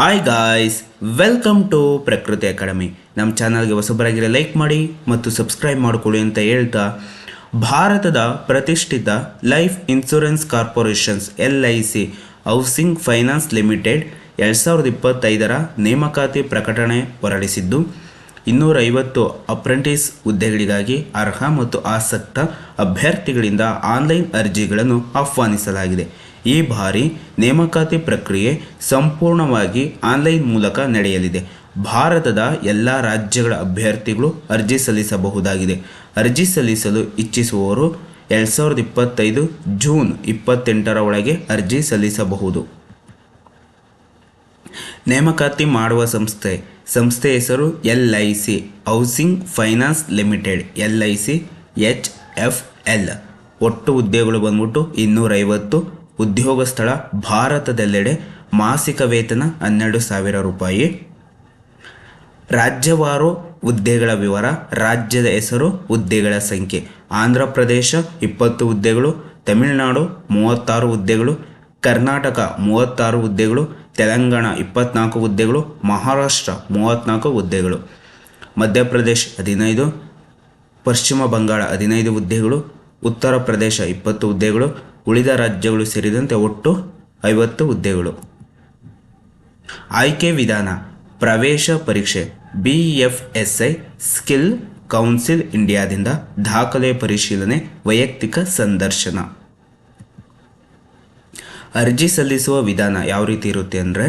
Hi guys welcome to Prakruti academy ನಮ್ಮ ಚಾನಲ್ಗೆ ಹೊಸಬರಾಗಿರೋ like ಮಾಡಿ ಮತ್ತು ಸಬ್ಸ್ಕ್ರೈಬ್ ಮಾಡಿಕೊಳ್ಳಿ ಅಂತ ಹೇಳ್ತಾ, ಭಾರತದ ಪ್ರತಿಷ್ಠಿತ life insurance corporation's L I C housing finance limited ಎರಡು ಸಾವಿರದ ಇಪ್ಪತ್ತೈದರ ನೇಮಕಾತಿ ಪ್ರಕಟಣೆ ಹೊರಡಿಸಿದ್ದು, ಇನ್ನೂರೈವತ್ತು ಅಪ್ರೆಂಟಿಸ್ ಹುದ್ದೆಗಳಿಗಾಗಿ ಅರ್ಹ ಮತ್ತು ಆಸಕ್ತ ಅಭ್ಯರ್ಥಿಗಳಿಂದ ಆನ್ಲೈನ್ ಅರ್ಜಿಗಳನ್ನು ಆಹ್ವಾನಿಸಲಾಗಿದೆ. ಈ ಬಾರಿ ನೇಮಕಾತಿ ಪ್ರಕ್ರಿಯೆ ಸಂಪೂರ್ಣವಾಗಿ ಆನ್ಲೈನ್ ಮೂಲಕ ನಡೆಯಲಿದೆ. ಭಾರತದ ಎಲ್ಲ ರಾಜ್ಯಗಳ ಅಭ್ಯರ್ಥಿಗಳು ಅರ್ಜಿ ಸಲ್ಲಿಸಬಹುದಾಗಿದೆ. ಅರ್ಜಿ ಸಲ್ಲಿಸಲು ಇಚ್ಛಿಸುವವರು ಎರಡು ಸಾವಿರದ ಇಪ್ಪತ್ತೈದು ಜೂನ್ ಇಪ್ಪತ್ತೆಂಟರ ಒಳಗೆ ಅರ್ಜಿ ಸಲ್ಲಿಸಬಹುದು. ನೇಮಕಾತಿ ಮಾಡುವ ಸಂಸ್ಥೆ. ಸಂಸ್ಥೆ ಹೆಸರು L I C, housing finance limited, L I C, H F L. ಒಟ್ಟು ಹುದ್ದೆಗಳು ಬಂದ್ಬಿಟ್ಟು ಇನ್ನೂರೈವತ್ತು. ಉದ್ಯೋಗ ಸ್ಥಳ ಭಾರತದೆಲ್ಲೆಡೆ ಮಾಸಿಕ ವೇತನ ಹನ್ನೆರಡು ಸಾವಿರ ರೂಪಾಯಿ. ರಾಜ್ಯವಾರು ಹುದ್ದೆಗಳ ವಿವರ, ರಾಜ್ಯದ ಹೆಸರು, ಹುದ್ದೆಗಳ ಸಂಖ್ಯೆ. ಆಂಧ್ರ ಪ್ರದೇಶ ಇಪ್ಪತ್ತು ಹುದ್ದೆಗಳು, ತಮಿಳುನಾಡು ಮೂವತ್ತಾರು ಹುದ್ದೆಗಳು, ಕರ್ನಾಟಕ ಮೂವತ್ತಾರು ಹುದ್ದೆಗಳು, ತೆಲಂಗಾಣ ಇಪ್ಪತ್ನಾಲ್ಕು ಹುದ್ದೆಗಳು, ಮಹಾರಾಷ್ಟ್ರ ಮೂವತ್ತ್ನಾಲ್ಕು ಹುದ್ದೆಗಳು. ಮಧ್ಯಪ್ರದೇಶ ಹದಿನೈದು, ಪಶ್ಚಿಮ ಬಂಗಾಳ ಹದಿನೈದು ಹುದ್ದೆಗಳು, ಉತ್ತರ ಪ್ರದೇಶ ಇಪ್ಪತ್ತು ಹುದ್ದೆಗಳು ಉಳಿದ ರಾಜ್ಯಗಳು ಸೇರಿದಂತೆ ಒಟ್ಟು ಐವತ್ತು ಹುದ್ದೆಗಳು. ಆಯ್ಕೆ ವಿಧಾನ, ಪ್ರವೇಶ ಪರೀಕ್ಷೆ B F S I skill council ಇಂಡಿಯಾದಿಂದ ದಾಖಲೆ ಪರಿಶೀಲನೆ, ವೈಯಕ್ತಿಕ ಸಂದರ್ಶನ. ಅರ್ಜಿ ಸಲ್ಲಿಸುವ ವಿಧಾನ ಯಾವ ರೀತಿ ಇರುತ್ತೆ ಅಂದರೆ,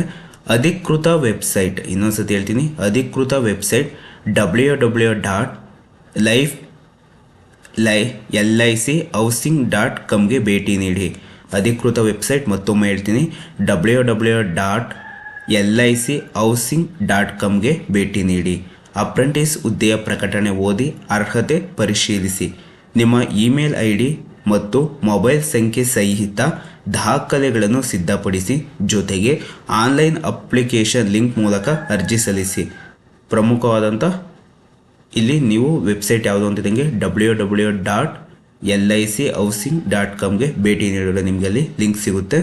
ಅಧಿಕೃತ ವೆಬ್ಸೈಟ್, ಇನ್ನೊಂದ್ಸತಿ ಹೇಳ್ತೀನಿ, ಅಧಿಕೃತ website W W dot life ಲೈ L I C housing dot ಕಮ್ಗೆ ಭೇಟಿ ನೀಡಿ. ಅಧಿಕೃತ ವೆಬ್ಸೈಟ್ ಮತ್ತೊಮ್ಮೆ ಹೇಳ್ತೀನಿ. W W dot L I C housing dot ಕಮ್ಗೆ ಭೇಟಿ ನೀಡಿ. ಅಪ್ರೆಂಟಿಸ್ ಹುದ್ದೆಯ ಪ್ರಕಟಣೆ ಓದಿ ಅರ್ಹತೆ ಪರಿಶೀಲಿಸಿ. ನಿಮ್ಮ ಇಮೇಲ್ ಐ ಡಿ ಮತ್ತು ಮೊಬೈಲ್ ಸಂಖ್ಯೆ ಸಹಿತ ದಾಖಲೆಗಳನ್ನು ಸಿದ್ಧಪಡಿಸಿ, ಜೊತೆಗೆ ಆನ್ಲೈನ್ ಅಪ್ಲಿಕೇಶನ್ ಲಿಂಕ್ ಮೂಲಕ ಅರ್ಜಿ ಸಲ್ಲಿಸಿ. ಪ್ರಮುಖವಾದಂಥ ಇಲ್ಲಿ ನೀವು ವೆಬ್ಸೈಟ್ ಯಾವುದು ಅಂತಿದ್ದಂಗೆ W W dot L I C housing dot ಕಾಮ್ಗೆ ಭೇಟಿ ನೀಡಲು ನಿಮಗೆ ಅಲ್ಲಿ ಲಿಂಕ್ ಸಿಗುತ್ತೆ.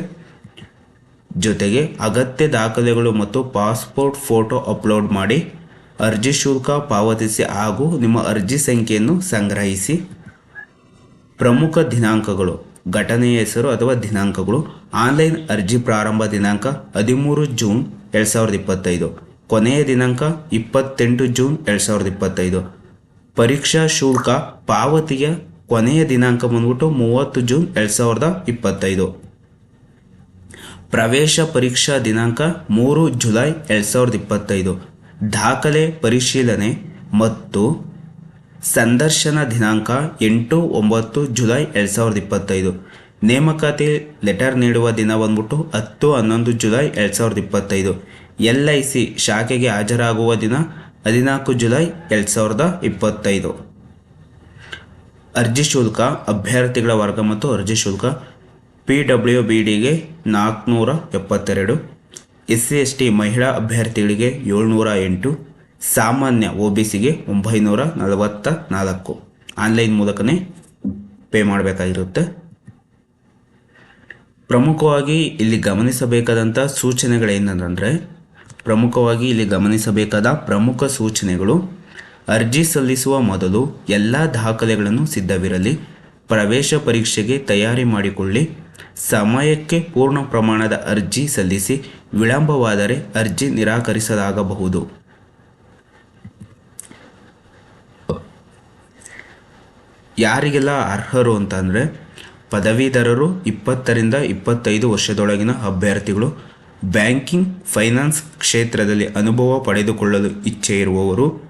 ಜೊತೆಗೆ ಅಗತ್ಯ ದಾಖಲೆಗಳು ಮತ್ತು ಪಾಸ್ಪೋರ್ಟ್ ಫೋಟೋ ಅಪ್ಲೋಡ್ ಮಾಡಿ, ಅರ್ಜಿ ಶುಲ್ಕ ಪಾವತಿಸಿ ಹಾಗೂ ನಿಮ್ಮ ಅರ್ಜಿ ಸಂಖ್ಯೆಯನ್ನು ಸಂಗ್ರಹಿಸಿ. ಪ್ರಮುಖ ದಿನಾಂಕಗಳು, ಘಟನೆಯ ಹೆಸರು ಅಥವಾ ದಿನಾಂಕಗಳು, ಆನ್ಲೈನ್ ಅರ್ಜಿ ಪ್ರಾರಂಭ ದಿನಾಂಕ ಹದಿಮೂರು ಜೂನ್ ಎರಡು ಸಾವಿರದ ಇಪ್ಪತ್ತೈದು. ಕೊನೆಯ ದಿನಾಂಕ ಇಪ್ಪತ್ತೆಂಟು ಜೂನ್ ಎರಡು ಸಾವಿರದ ಇಪ್ಪತ್ತೈದು. ಪರೀಕ್ಷಾ ಶುಲ್ಕ ಪಾವತಿಯ ಕೊನೆಯ ದಿನಾಂಕ ಬಂದ್ಬಿಟ್ಟು ಮೂವತ್ತು ಜೂನ್ ಎರಡು ಸಾವಿರದ ಇಪ್ಪತ್ತೈದು. ಪ್ರವೇಶ ಪರೀಕ್ಷಾ ದಿನಾಂಕ ಮೂರು ಜುಲೈ ಎರಡು ಸಾವಿರದ ಇಪ್ಪತ್ತೈದು. ದಾಖಲೆ ಪರಿಶೀಲನೆ ಮತ್ತು ಸಂದರ್ಶನ ದಿನಾಂಕ ಎಂಟು ಒಂಬತ್ತು ಜುಲೈ ಎರಡು ಸಾವಿರದ ಇಪ್ಪತ್ತೈದು. ನೇಮಕಾತಿ ಲೆಟರ್ ನೀಡುವ ದಿನ ಬಂದ್ಬಿಟ್ಟು ಹತ್ತು ಹನ್ನೊಂದು ಜುಲೈ ಎರಡು ಸಾವಿರದ ಇಪ್ಪತ್ತೈದು. ಎಲ್ ಐ ಸಿ ಶಾಖೆಗೆ ಹಾಜರಾಗುವ ದಿನ ಹದಿನಾಲ್ಕು ಜುಲೈ ಎರಡು ಸಾವಿರದ ಇಪ್ಪತ್ತೈದು. ಅರ್ಜಿ ಶುಲ್ಕ ಅಭ್ಯರ್ಥಿಗಳ ವರ್ಗ ಮತ್ತು ಅರ್ಜಿ ಶುಲ್ಕ ಪಿ ಡಬ್ಲ್ಯೂ ಬಿ ಡಿಗೆ ನಾಲ್ಕುನೂರ ಎಪ್ಪತ್ತೆರಡು, ಎಸ್ ಸಿ ಎಸ್ ಟಿ ಮಹಿಳಾ ಅಭ್ಯರ್ಥಿಗಳಿಗೆ ಏಳ್ನೂರ ಎಂಟು, ಸಾಮಾನ್ಯ ಒ ಬಿ ಸಿಗೆ ಒಂಬೈನೂರ ನಲವತ್ತ ನಾಲ್ಕು ಆನ್ಲೈನ್ ಮೂಲಕನೇ ಪೇ ಮಾಡಬೇಕಾಗಿರುತ್ತೆ. ಪ್ರಮುಖವಾಗಿ ಇಲ್ಲಿ ಗಮನಿಸಬೇಕಾದಂಥ ಸೂಚನೆಗಳೇನಂದರೆ ಪ್ರಮುಖವಾಗಿ ಇಲ್ಲಿ ಗಮನಿಸಬೇಕಾದ ಪ್ರಮುಖ ಸೂಚನೆಗಳು, ಅರ್ಜಿ ಸಲ್ಲಿಸುವ ಮೊದಲು ಎಲ್ಲ ದಾಖಲೆಗಳನ್ನು ಸಿದ್ಧವಿರಲಿ, ಪ್ರವೇಶ ಪರೀಕ್ಷೆಗೆ ತಯಾರಿ ಮಾಡಿಕೊಳ್ಳಿ, ಸಮಯಕ್ಕೆ ಪೂರ್ಣ ಪ್ರಮಾಣದ ಅರ್ಜಿ ಸಲ್ಲಿಸಿ ವಿಳಂಬವಾದರೆ ಅರ್ಜಿ ನಿರಾಕರಿಸಲಾಗಬಹುದು. ಯಾರಿಗೆಲ್ಲ ಅರ್ಹರು ಅಂತಂದರೆ ಪದವೀಧರರು ಇಪ್ಪತ್ತರಿಂದ ಇಪ್ಪತ್ತೈದು ವರ್ಷದೊಳಗಿನ ಅಭ್ಯರ್ಥಿಗಳು ಬ್ಯಾಂಕಿಂಗ್ ಫೈನಾನ್ಸ್ ಕ್ಷೇತ್ರದಲ್ಲಿ ಅನುಭವ ಪಡೆದುಕೊಳ್ಳಲು ಇಚ್ಛೆ ಇರುವವರು